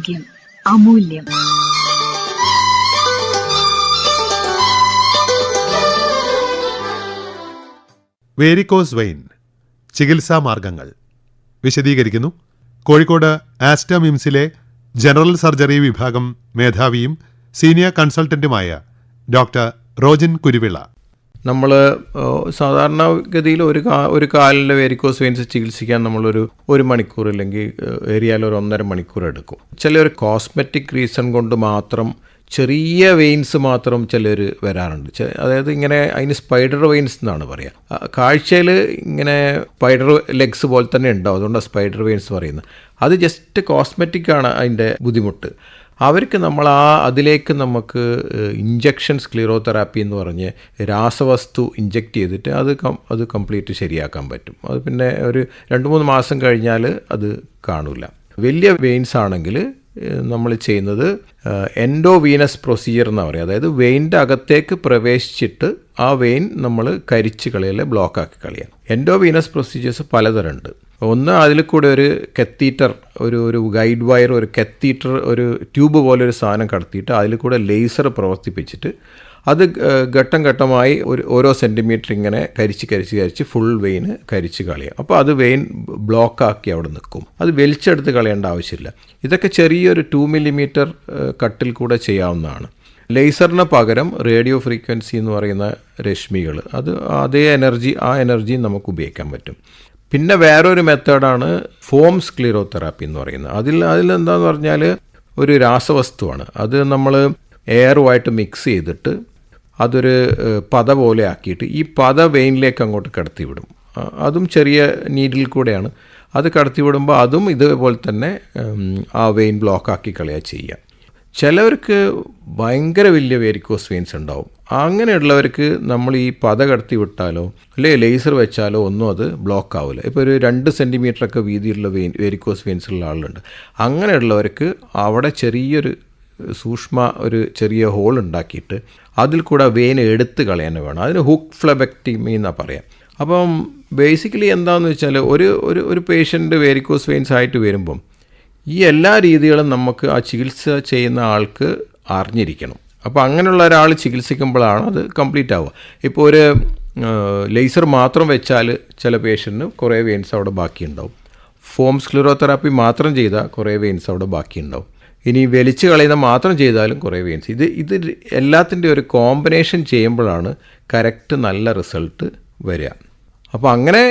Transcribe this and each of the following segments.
ആരോഗ്യം അമൂല്യം. Varicose vein ചികിത്സാ മാർഗങ്ങൾ. വിശദീകരിക്കുന്നു കോഴിക്കോട് ആസ്റ്റമിംസിലെ ജനറൽ സർജറി വിഭാഗം മേധാവിയും സീനിയർ കൺസൾട്ടന്റുമായ ഡോക്ടർ റോജൻ കുരുവിള. നമ്മൾ സാധാരണഗതിയിൽ ഒരു കാ ഒരു കാലിന്റെ വേരിക്കോസ് വെയിൻസ് ചികിത്സിക്കാൻ നമ്മളൊരു ഒരു മണിക്കൂർ അല്ലെങ്കിൽ ഏരിയയിൽ ഒരു ഒന്നര മണിക്കൂർ എടുക്കും. ചില ഒരു കോസ്മെറ്റിക് റീസൺ കൊണ്ട് മാത്രം ചെറിയ വെയിൻസ് മാത്രം ചിലർ വരാറുണ്ട്. അതായത് ഇങ്ങനെ അതിന് സ്പൈഡർ വെയിൻസ് എന്നാണ് പറയുക കാഴ്ചയിൽ ഇങ്ങനെ സ്പൈഡർ ലെഗ്സ് പോലെ തന്നെ ഉണ്ടാവും. അതുകൊണ്ടാണ് സ്പൈഡർ വെയിൻസ് പറയുന്നത് അത് ജസ്റ്റ് കോസ്മെറ്റിക് ആണ് അതിന്റെ ബുദ്ധിമുട്ട്. അവർക്ക് നമ്മൾ ആ അതിലേക്ക് നമുക്ക് ഇഞ്ചക്ഷൻ സ്ക്ലീറോതെറാപ്പി എന്ന് പറഞ്ഞ് രാസവസ്തു ഇഞ്ചെക്റ്റ് ചെയ്തിട്ട് അത് അത് കംപ്ലീറ്റ് ശരിയാക്കാൻ പറ്റും. അത് പിന്നെ ഒരു രണ്ട് മൂന്ന് മാസം കഴിഞ്ഞാൽ അത് കാണില്ല വലിയ വെയിൻസ് ആണെങ്കിൽ നമ്മൾ ചെയ്യുന്നത് എൻഡോ വീനസ് പ്രൊസീജിയർ എന്ന് പറയും അതായത് വെയിന്റെ അകത്തേക്ക് പ്രവേശിച്ചിട്ട് ആ വെയിൻ നമ്മൾ കരിച്ച് ബ്ലോക്ക് ബ്ലോക്കാക്കി കളയാം എൻഡോ വീനസ് പ്രൊസീജിയേഴ്സ് പലതരമുണ്ട്. ഒന്ന് അതിൽ കൂടെ ഒരു കെത്തീറ്റർ ഒരു ഒരു ഗൈഡ് വയർ ഒരു കെത്തീറ്റർ ഒരു ട്യൂബ് പോലെ ഒരു സാധനം കടത്തിയിട്ട് അതിൽ കൂടെ ലേസർ പ്രവർത്തിപ്പിച്ചിട്ട് അത് ഘട്ടം ഘട്ടമായി ഒരു ഓരോ സെന്റിമീറ്റർ ഇങ്ങനെ കരിച്ച് കരിച്ച് കരിച്ച് ഫുൾ വെയിന് കരിച്ച് കളയും. അപ്പോൾ അത് വെയിൻ ബ്ലോക്കാക്കി അവിടെ നിൽക്കും. അത് വലിച്ചെടുത്ത് കളയേണ്ട ആവശ്യമില്ല. ഇതൊക്കെ ചെറിയൊരു ടു മില്ലിമീറ്റർ കട്ടിൽ കൂടെ ചെയ്യാവുന്നതാണ്. ലേസറിന് പകരം റേഡിയോ ഫ്രീക്വൻസി എന്ന് പറയുന്ന രശ്മികൾ അത് അതേ എനർജി ആ എനർജി നമുക്ക് ഉപയോഗിക്കാൻ പറ്റും. പിന്നെ വേറൊരു മെത്തേഡാണ് ഫോം സ്ക്ലീറോതെറാപ്പി എന്ന് പറയുന്നത്. അതിൽ അതിലെന്താന്ന് പറഞ്ഞാൽ ഒരു രാസവസ്തുവാണ്. അത് നമ്മൾ എയറുമായിട്ട് മിക്സ് ചെയ്തിട്ട് അതൊരു പത പോലെ ആക്കിയിട്ട് ഈ പത വെയിനിലേക്ക് അങ്ങോട്ട് കടത്തി വിടും അതും ചെറിയ നീഡിൽ കൂടെയാണ്. അത് കടത്തി വിടുമ്പോൾ അതും ഇതേപോലെ തന്നെ ആ വെയിൻ ബ്ലോക്കാക്കി കളയുക ചെയ്യുക. ചിലവർക്ക് ഭയങ്കര വലിയ വേരിക്കോസ് വെയിൻസ് ഉണ്ടാവും. അങ്ങനെയുള്ളവർക്ക് നമ്മൾ ഈ പത കടത്തി വിട്ടാലോ അല്ലെങ്കിൽ ലേസർ വെച്ചാലോ ഒന്നും അത് ബ്ലോക്ക് ആവില്ല ഇപ്പോൾ ഒരു രണ്ട് സെന്റിമീറ്ററൊക്കെ വീതിയുള്ള വെയിൻ വേരിക്കോസ് വെയിൻസ് ഉള്ള ആളുണ്ട്. അങ്ങനെയുള്ളവർക്ക് അവിടെ ചെറിയൊരു സൂക്ഷ്മ ഒരു ചെറിയ ഹോൾ ഉണ്ടാക്കിയിട്ട് അതിൽ കൂടെ വെയിൻ എടുത്ത് കളയാൻ വേണം. അതിന് ഹുക്ക് ഫ്ലബക്ടിമി എന്നാണ് പറയാം. അപ്പം ബേസിക്കലി എന്താണെന്ന് വെച്ചാൽ ഒരു ഒരു ഒരു പേഷ്യന്റ് വേരിക്കോസ് വെയിൻസ് ആയിട്ട് വരുമ്പം ഈ എല്ലാ രീതികളും നമുക്ക് ആ ചികിത്സ ചെയ്യുന്ന ആൾക്ക് അറിഞ്ഞിരിക്കണം. അപ്പോൾ അങ്ങനെയുള്ള ഒരാൾ ചികിത്സിക്കുമ്പോഴാണ് അത് കംപ്ലീറ്റ് ആവുക. ഇപ്പോൾ ഒരു ലേസർ മാത്രം വെച്ചാൽ ചില പേഷ്യന്റിന് കുറേ വെയിൻസ് അവിടെ ബാക്കിയുണ്ടാവും. ഫോം സ്ക്ലിറോതെറാപ്പി മാത്രം ചെയ്താൽ കുറേ വെയിൻസ് അവിടെ ബാക്കിയുണ്ടാവും. ഇനി വലിച്ചു കളയുന്ന മാത്രം ചെയ്താലും കുറേ വീൻസ് ഇത് ഇത് എല്ലാത്തിന്റെ ഒരു കോമ്പിനേഷൻ ചെയ്യുമ്പോഴാണ് കറക്റ്റ് നല്ല റിസൾട്ട് വരിക. അപ്പോൾ അങ്ങനെ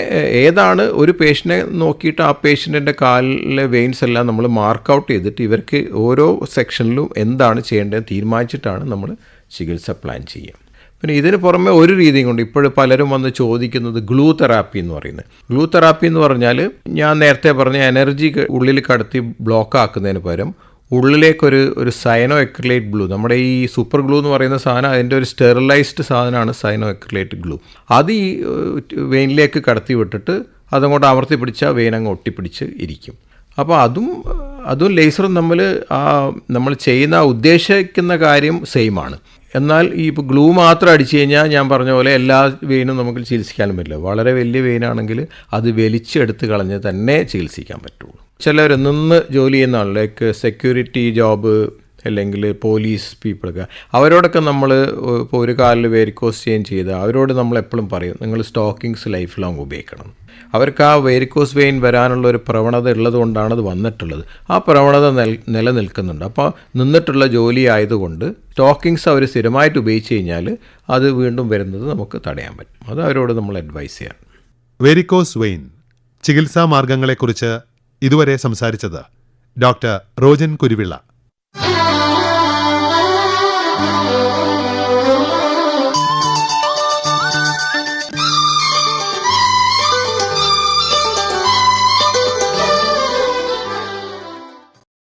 ഏതാണ് ഒരു പേഷ്യനെ നോക്കിയിട്ട് ആ പേഷ്യന്റിന്റെ കാലിലെ വെയിൻസ് എല്ലാം നമ്മൾ മാർക്ക് ഔട്ട് ചെയ്തിട്ട് ഇവർക്ക് ഓരോ സെക്ഷനിലും എന്താണ് ചെയ്യേണ്ടത് തീരുമാനിച്ചിട്ടാണ് നമ്മൾ ചികിത്സ പ്ലാൻ ചെയ്യുക. പിന്നെ ഇതിന് പുറമെ ഒരു രീതിയും കൊണ്ട് ഇപ്പോൾ പലരും വന്ന് ചോദിക്കുന്നത് ഗ്ലൂ തെറാപ്പി എന്ന് പറയുന്നത്. ഗ്ലൂ തെറാപ്പി എന്ന് പറഞ്ഞാൽ ഞാൻ നേരത്തെ പറഞ്ഞ എനർജി ഉള്ളിൽ കടത്തി ബ്ലോക്ക് ആക്കുന്നതിന് പകരം ഉള്ളിലേക്കൊരു ഒരു സൈനോ എക്രിലേറ്റ് ഗ്ലൂ. നമ്മുടെ ഈ സൂപ്പർ ഗ്ലൂ എന്ന് പറയുന്ന സാധനം അതിന്റെ ഒരു സ്റ്റെറിലൈസ്ഡ് സാധനമാണ് സൈനോ എക്രിലേറ്റ് ഗ്ലൂ. അത് ഈ വെയിനിലേക്ക് കടത്തി വിട്ടിട്ട് അതങ്ങോട്ട് അമർത്തി പിടിച്ചാൽ വെയിൻ അങ്ങ് ഒട്ടിപ്പിടിച്ച് ഇരിക്കും. അപ്പോൾ അതും അതും ലേസറും നമ്മൾ ആ നമ്മൾ ചെയ്യുന്ന ഉദ്ദേശിക്കുന്ന കാര്യം സെയിമാണ്. എന്നാൽ ഈ ഇപ്പോൾ ഗ്ലൂ മാത്രം അടിച്ചു കഴിഞ്ഞാൽ ഞാൻ പറഞ്ഞ പോലെ എല്ലാ വെയിനും നമുക്ക് ചികിത്സിക്കാനും പറ്റില്ല. വളരെ വലിയ വെയിനാണെങ്കിൽ അത് വലിച്ചെടുത്ത് കളഞ്ഞ് തന്നെ ചികിത്സിക്കാൻ പറ്റുള്ളൂ. ചിലർ നിന്ന് ജോലി ചെയ്യുന്ന ആൾ ലൈക്ക് സെക്യൂരിറ്റി ജോബ് അല്ലെങ്കിൽ പോലീസ് പീപ്പിളൊക്കെ അവരോടൊക്കെ നമ്മൾ ഇപ്പോൾ ഒരു കാലിൽ വേരിക്കോസ് ചെയ്യുകയും ചെയ്ത് അവരോട് നമ്മൾ എപ്പോഴും പറയും നിങ്ങൾ സ്റ്റോക്കിങ്സ് ലൈഫ് ലോങ് ഉപയോഗിക്കണം. അവർക്ക് ആ വേരിക്കോസ് വെയിൻ വരാനുള്ള ഒരു പ്രവണത ഉള്ളതുകൊണ്ടാണ് അത് വന്നിട്ടുള്ളത്. ആ പ്രവണത നിൽ നിലനിൽക്കുന്നുണ്ട്. അപ്പോൾ നിന്നിട്ടുള്ള ജോലി ആയതുകൊണ്ട് ടോക്കിങ്സ് അവർ സ്ഥിരമായിട്ട് ഉപയോഗിച്ച് കഴിഞ്ഞാൽ അത് വീണ്ടും വരുന്നത് നമുക്ക് തടയാൻ പറ്റും. അത് അവരോട് നമ്മൾ അഡ്വൈസ് ചെയ്യാം വെരിക്കോസ് വെയിൻ ചികിത്സാ മാർഗങ്ങളെക്കുറിച്ച് ഇതുവരെ സംസാരിച്ചത് ഡോക്ടർ റോജൻ കുരുവിള